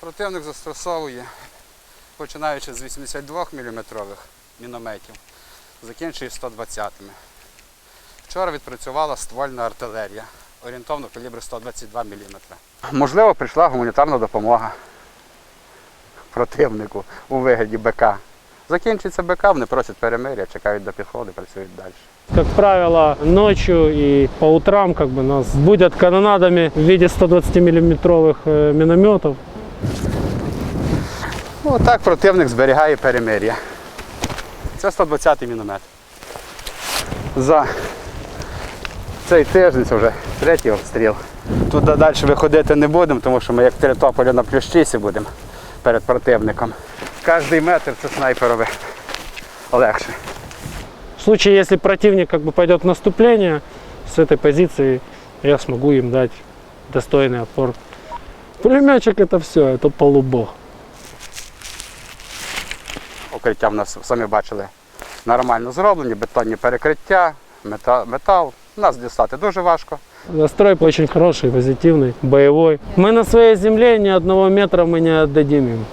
Противник застосовує, починаючи з 82 мм мінометів, закінчує 120-ми. Вчора відпрацювала ствольна артилерія, орієнтовно калібр 122 мм. Можливо, прийшла гуманітарна допомога противнику у вигляді БК. Закінчується БК, вони просять перемир'я, чекають до підходу, працюють далі. Как правило, ночью и по утрам как бы нас будят канонадами в виде 120-миллиметровых э, минометов. Ну, так противник зберігає перемир'я. Це 120-й міномет. За цей тиждень це вже третій обстріл. Туди далі виходити не будемо, тому що ми як в Теретополі на плющисі будемо перед противником. Кожний метр це снайперове легше. В случае, если противник как бы пойдет в наступление, с этой позиции я смогу им дать достойный опор. Пулеметчик это все, это полубог. Укриття в нас самі бачили нормально зроблені, бетонні перекриття, мета- метал. Нас дістати дуже важко. Настрой очень хороший, позитивный, боевой. Мы на своей земле ни одного метра мы не отдадим им.